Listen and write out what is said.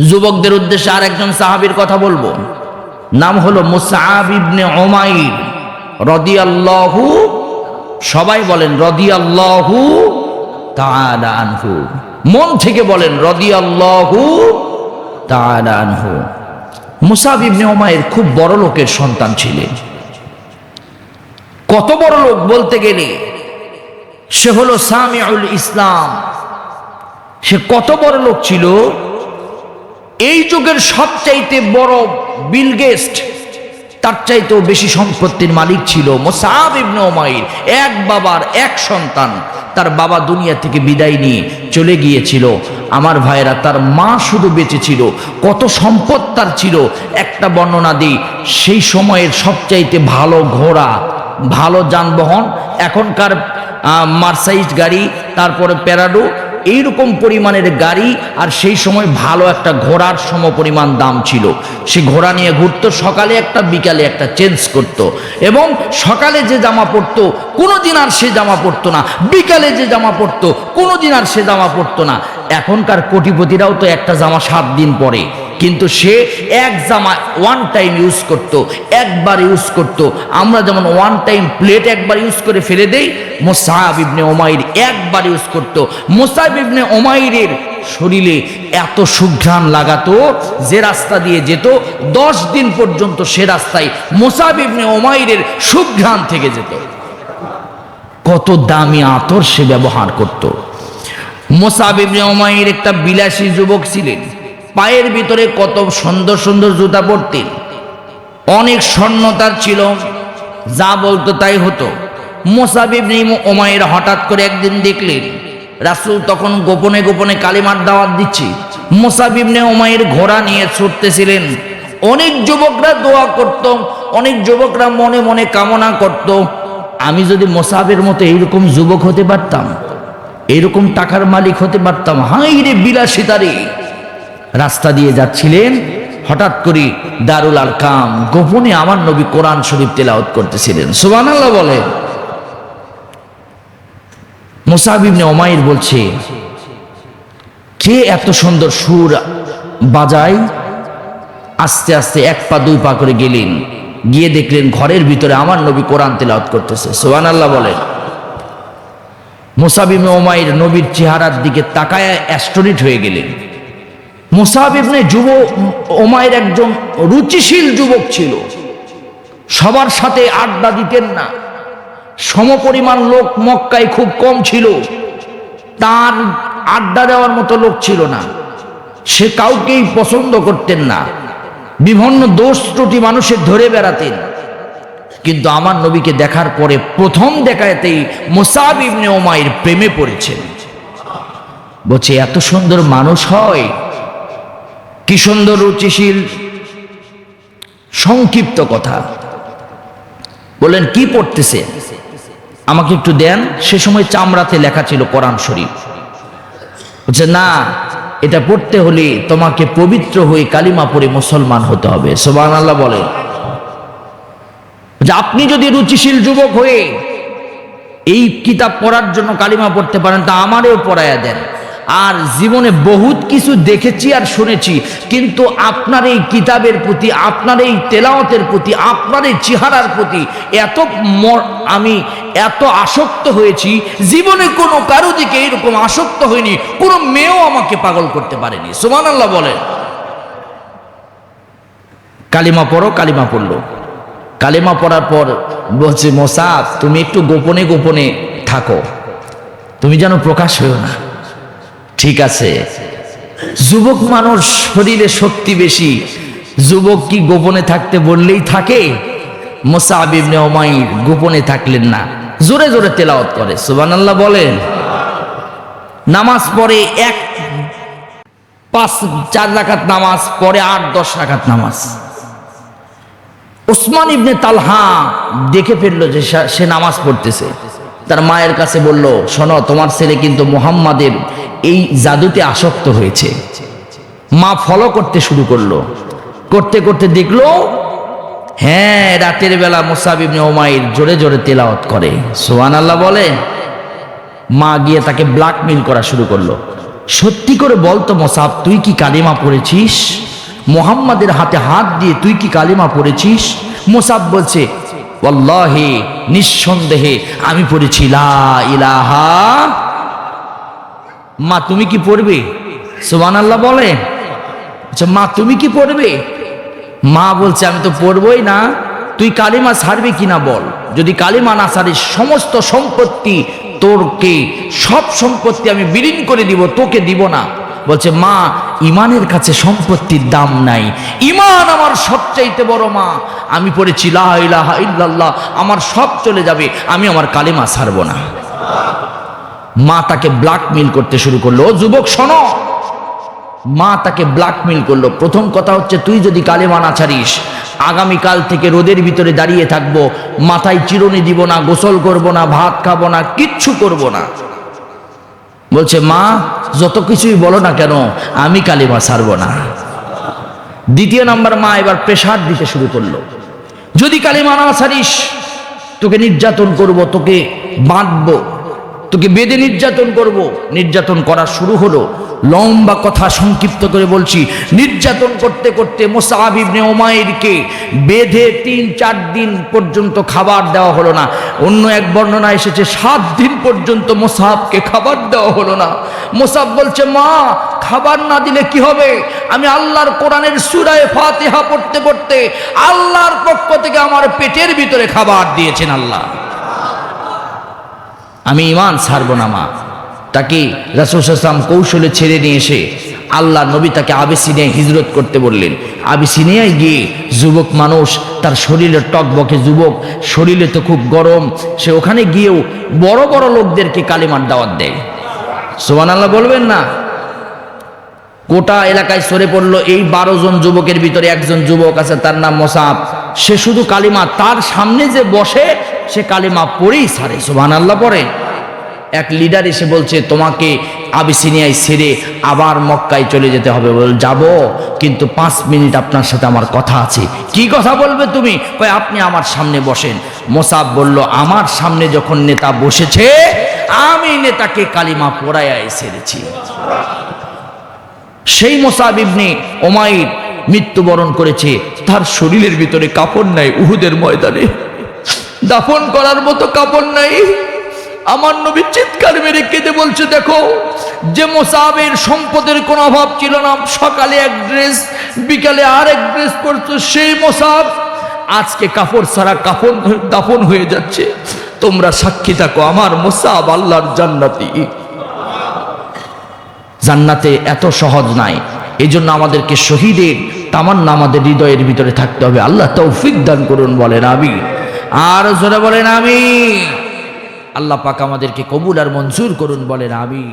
যুবকদের উদ্দেশ্যে আর একজন সাহাবীর কথা বলব। নাম হলো মুসাআব ইবনে ওমাইর রদিয়াল্লাহু, সবাই বলেন তাআলা আনহু। মন থেকে বলেন রদিয়াল্লাহু তাআলা আনহু। ওমাইর খুব বড় লোকের সন্তান ছিলেন। কত বড় লোক বলতে গেলে, সে হলো সামিউল ইসলাম। সে কত বড় লোক ছিল? এই যুগের সবচাইতে বড় বিল গেস্ট তার চাইতেও বেশি সম্পত্তির মালিক ছিল মোসাব ইবনে ওমাইর এক বাবার এক সন্তান। তার বাবা দুনিয়া থেকে বিদায় নিয়ে চলে গিয়েছিল। আমার ভাইয়েরা, তার মা শুধু বেঁচে ছিল, কত সম্পদ তার ছিল, একটা বর্ণনা দিই, সেই সময়ের সবচাইতে ভালো ঘোড়া, ভালো যানবাহন, এখনকার মার্সাইজ গাড়ি, তারপরে প্যারাডো এইরকম পরিমাণের গাড়ি আর সেই সময় ভালো একটা ঘোড়ার সম পরিমাণ দাম ছিল। সে ঘোড়া নিয়ে ঘুরত, সকালে একটা, বিকালে একটা চেঞ্জ করত এবং সকালে যে জামা পরতো কোনো দিন আর সে জামা পরতো না। বিকালে যে জামা পরতো কোনো দিন আর সে জামা পরতো না। এখনকার কোটিপতিরাও তো একটা জামা সাত দিন পরে। কিন্তু সে এক জামা ওয়ান টাইম ইউজ করত, একবার ইউজ করত। আমরা যেমন ওয়ান টাইম প্লেট একবার ইউজ করে ফেলে দেই মোসাহাব ইবনে ওমাইর একবার ইউজ করত। মোসাহাব ইবনে ওমাইরের শরীরে এত সুঘ্রাণ লাগাতো যে রাস্তা দিয়ে যেত, দশ দিন পর্যন্ত সে রাস্তায় মোসাহাব ইবনে ওমাইরের সুঘ্রাণ থেকে যেত। কত দামি আতর সে ব্যবহার করত। মোসাব ইবনে ওমাইর একটা বিলাসী যুবক ছিলেন। পায়ের ভিতরে কত সুন্দর সুন্দর জুতা পরতেন অনেক স্বর্ণতার ছিল। যা বলতো তাই হতো। মোসাব ইবনে ওমাইর হঠাৎ করে একদিন দেখলেন, রাসূল তখন গোপনে গোপনে কালিমার দাওয়াত দিচ্ছে। মোসাব ইবনে ওমাইর ঘোড়া নিয়ে ছুটতেছিলেন। অনেক যুবকরা দোয়া করত, অনেক যুবকরা মনে মনে কামনা করত। আমি যদি মোসাবের মতো এইরকম যুবক হতে পারতাম, এরকম টাকার মালিক হতে পারতাম হাই রে বিলাসিতারে। রাস্তা দিয়ে যাচ্ছিলেন, হঠাৎ করে দারুল আর কাম গোপনে আমার নবী কোরআন শরীফ তেলাওত করতেছিলেন। সুবান আল্লাহ বলে মোসাবিবনে ওমাইর বলছে, কে এত সুন্দর সুর বাজায়? আস্তে আস্তে এক পা দুই পা করে গেলেন। গিয়ে দেখলেন ঘরের ভিতরে আমার নবী কোরআন তেলাওত করতেছে। সোহান আল্লাহ বলেন মোসাবিবনে ওমাইর নবীর চেহারার দিকে তাকায় অ্যাস্টনিট হয়ে গেলেন। মোসাবিবনে যুব ওমায়ের একজন রুচিশীল যুবক ছিল। সবার সাথে আড্ডা দিতেন না। সমপরিমাণ লোক মক্কায় খুব কম ছিল। তার আড্ডা দেওয়ার মতো লোক ছিল না। সে কাউকেই পছন্দ করতেন না। বিভিন্ন দোষ ত্রুটি মানুষের ধরে বেড়াতেন। কিন্তু আমার নবীকে দেখার পরে প্রথম দেখাতেই মোসাব ওমাইর প্রেমে পড়েছেন। বলছে, এত সুন্দর মানুষ হয় কি সুন্দর রুচিশীল, সংক্ষিপ্ত কথা। বলেন কি পড়তেছে? আমাকে একটু দেন। সে সময় চামড়াতে লেখা ছিল কোরআন শরীফ। বলছে, না, এটা পড়তে হলে তোমাকে পবিত্র হয়ে কালিমা পড়ে মুসলমান হতে হবে। সোবান আল্লাহ বলে। যে আপনি যদি রুচিশীল যুবক হয়ে এই কিতাব পড়ার জন্য কালিমা পড়তে পারেন, তা আমারেও পড়াইয়া দেন। আর জীবনে বহুত কিছু দেখেছি আর শুনেছি, কিন্তু আপনার এই কিতাবের প্রতি, আপনার এই তেলাওয়াতের প্রতি, আপনার এই চেহারার প্রতি এত আমি এত আসক্ত হয়েছি, জীবনে কোনো কারও দিকে এরকম আসক্ত হয়নি কোনো মেয়েও আমাকে পাগল করতে পারেনি। সোমান আল্লাহ বলেন। কালিমা পড়ো, কালিমা পড়ল। কালিমা পড়ার পর বলছে মোসাফ তুমি একটু গোপনে গোপনে থাকো। তুমি যেন প্রকাশ হয়েও না। ঠিক আছে। যুবক মানুষ শরীরে শক্তি বেশি। যুবক কি গোপনে থাকতে বললেই থাকে? মোসাবিবনে ওমাই গোপনে থাকলেন না। জোরে জোরে তেলাওয়াত করে সুবান আল্লাহ বলেন। নামাজ পড়ে এক, পাঁচ, চার রাখাত নামাজ পরে আট, দশ রাখাত নামাজ। ওসমান ইবনে তালহা দেখে ফেলল যে সে নামাজ পড়তেছে। তার মায়ের কাছে বলল, শোনো, তোমার ছেলে কিন্তু মোহাম্মদের এই জাদুতে আসক্ত হয়েছে। মা ফলো করতে শুরু করল। করতে করতে দেখল হ্যাঁ রাতের বেলা মুসাবিবনে ওমাইর জোরে জোরে তেলাওয়াত করে। সোহান আল্লাহ বলে। মা গিয়ে তাকে ব্ল্যাকমেল করা শুরু করল। সত্যি করে বলতো মোসাব, তুই কি কালিমা পড়েছিস? মোহাম্মদের হাতে হাত দিয়ে তুই কি কালিমা পড়েছিস? মোসাব বলছে ওয়াল্লাহি, নিঃসন্দেহে আমি পড়েছি ইলাহা মা, তুমি কি পড়বে? সুবান আল্লাহ বলে আচ্ছা মা, তুমি কি পড়বে? মা বলছে, আমি তো পড়বই না। তুই কালিমা ছাড়বি কিনা বল? যদি কালিমা না ছাড়িস, সমস্ত সম্পত্তি তোরকে, সব সম্পত্তি আমি বিলীন করে দিব, তোকে দিব না। বলছে, মা, ইমানের কাছে সম্পত্তির দাম নাই। ইমান আমার সবচাইতে বড় মা। আমি পড়েছি, লা ইলাহা ইল্লাল্লাহ। আমার সব চলে যাবে। আমি আমার কালিমা ছাড়বো না। মা তাকে ব্ল্যাকমেল করতে শুরু করল। যুবক, শোনো। মা তাকে ব্ল্যাকমেল করল। প্রথম কথা হচ্ছে, তুই যদি কালেমা না ছাড়িস, আগামীকাল থেকে রোদের ভিতরে দাঁড়িয়ে থাকব। মাথায় চিরুনি দিব না, গোসল করব না, ভাত খাব না, কিচ্ছু করব না। বলছে, মা, যত কিছুই বলো না কেন, আমি কালিমা ছাড়বো না। দ্বিতীয় নাম্বার মা এবার প্রেশার দিতে শুরু করল। যদি কালিমা না ছাড়িস, তোকে নির্যাতন করব, তোকে বাঁধবো তোকে বেদে নির্যাতন করব। নির্যাতন করা শুরু হলো। লম্বা কথা সংক্ষিপ্ত করে বলছি। নির্যাতন করতে করতে মোসাহাব ইবনে ওমাইরকে বেঁধে তিন, চার দিন পর্যন্ত খাবার দেওয়া হলো না। অন্য এক বর্ণনা এসেছে, সাত দিন পর্যন্ত মোসাহাবকে খাবার দেওয়া হলো না। মোসাব বলছে, মা, খাবার না দিলে কি হবে? আমি আল্লাহর কোরআনের সুরায় ফাতেহা পড়তে পড়তে আল্লাহর পক্ষ থেকে আমার পেটের ভিতরে খাবার দিয়েছেন আল্লাহ। আমি ইমান ছাড়বো না, মা। তাকে রাসুসাম কৌশলে ছেড়ে নিয়ে এসে আল্লাহ নবী তাকে আবেসিনিয়ায় হিজরত করতে বললেন। আবেসিনিয়ায় গিয়ে যুবক মানুষ, তার শরীরে টকবকে যুবক, শরীরে তো খুব গরম, সে ওখানে গিয়েও বড় বড় লোকদেরকে কালিমার দাওয়াত দেয়। সোমান আল্লাহ বলবেন না? গোটা এলাকায় সরে পড়ল এই বারো জন যুবকের ভিতরে একজন যুবক আছে, তার নাম মোসাফ সে শুধু কালিমা, তার সামনে যে বসে সে কালিমা পড়েই সারে সুবান আল্লাহ পড়ে। এক লিডার এসে বলছে, তোমাকে আবিসিনিয়ায় ছেড়ে আবার মক্কায় চলে যেতে হবে। বল, যাব, কিন্তু পাঁচ মিনিট আপনার সাথে আমার কথা আছে। কি কথা বলবে তুমি? কয়, আপনি আমার সামনে বসেন। মোসাব বলল, আমার সামনে যখন নেতা বসেছে, আমি নেতাকে কালিমা পড়ায় ছেড়েছি। সেই মোসাব ইবনে ওমাইর মৃত্যুবরণ করেছে। তার শরীরের ভিতরে কাপড় নাই, উহুদের ময়দানে। দাফন করার মতো কাপড় নাই। আমার নবী চিৎকার মেরে কেঁদে বলছে, দেখো, যে মোসাবের সম্পদের কোনো অভাব ছিল না। সকালে এক ড্রেস বিকালে আর এক ড্রেস পরতো সেই মোসাব। আজকে কাপড় ছাড়া কাপড় দাফন হয়ে যাচ্ছে। তোমরা সাক্ষী থাকো, আমার মোসাব আল্লাহর জান্নাতি। জান্নাতে এত সহজ নাই। এই জন্য আমাদেরকে শহীদের তামান্না আমাদের হৃদয়ের ভিতরে থাকতে হবে। আল্লাহ তৌফিক দান করুন বলেন আমি আর জোরে বলেন আমি আল্লাহ পাক আমাদেরকে কবুল আর মঞ্জুর করুন বলেন আমি